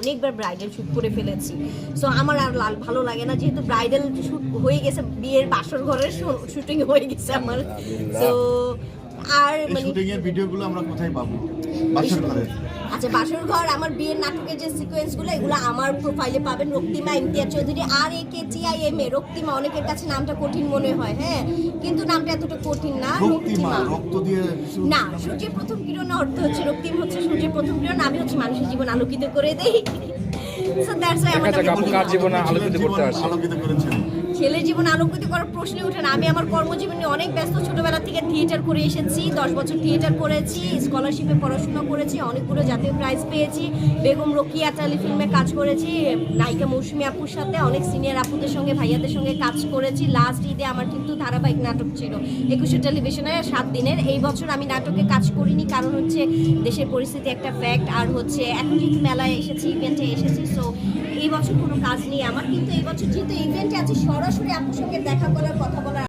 অনেকবার bridal shoot করে ফেলেছি। সো আমার আর লাল ভালো লাগে না যেহেতু ব্রাইডাল শ্যুট হয়ে গেছে বিয়ের বাসর ঘরের শুটিং হয়ে গেছে আমার। সো আর মানে শুটিং এর ভিডিওগুলো আমরা কোথায় পাবো? বাসর ঘরের। আচ্ছা বাসর ঘর আমার বিয়ের নাটকের যে সিকোয়েন্সগুলো এগুলো আমার প্রোফাইলে পাবেন Raktima Imtiaz Chowdhury R A K T I M A. Raktima অনেকের কাছে নামটা কঠিন মনে হয় হ্যাঁ? কিন্তু নামটা এতটা কঠিন না রক্তিমা রক্তিমা। রক্ত দিয়ে না সূর্যের প্রথম কিরণ অর্থ হচ্ছে রক্তিম হচ্ছে সূর্যের প্রথম কিরণ আমি হচ্ছে মানুষের জীবন আলোকিত করে দেই। So that's why আমার জীবনে আলোকিত করতে আসে। আলোকিত করেছেন। ছেলের জীবন আলোকিত করার প্রশ্নই ওঠে না। আমি আমার কর্মজীবনে অনেক ব্যস্ত। ছোটবেলা থেকে থিয়েটার করে এসেছি, দশ বছর থিয়েটার করেছি স্কলারশিপে পড়াশোনা করেছি, অনেকগুলো জাতীয় প্রাইজ পেয়েছি, বেগম রকিয়া টালি ফিল্মে কাজ করেছি, নায়িকা মৌসুমী আপুর সাথে, অনেক সিনিয়র আপুদের সঙ্গে, ভাইয়াদের সঙ্গে কাজ করেছি। লাস্ট ঈদে আমার কিন্তু ধারাবাহিক নাটক ছিল। একুশে টেলিভিশনে সাত দিনের। এই বছর আমি নাটকে কাজ করিনি, কারণ হচ্ছে দেশের পরিস্থিতি একটা ফ্যাক্ট আর হচ্ছে এখন যেহেতু মেলায় এসেছি ইভেন্টে এসেছি সো বছর কোনো কাজ নেই আমার, কিন্তু এই বছর যেহেতু ইভেন্টে আছে, সরাসরি আপনার সঙ্গে দেখা করার কথা বলার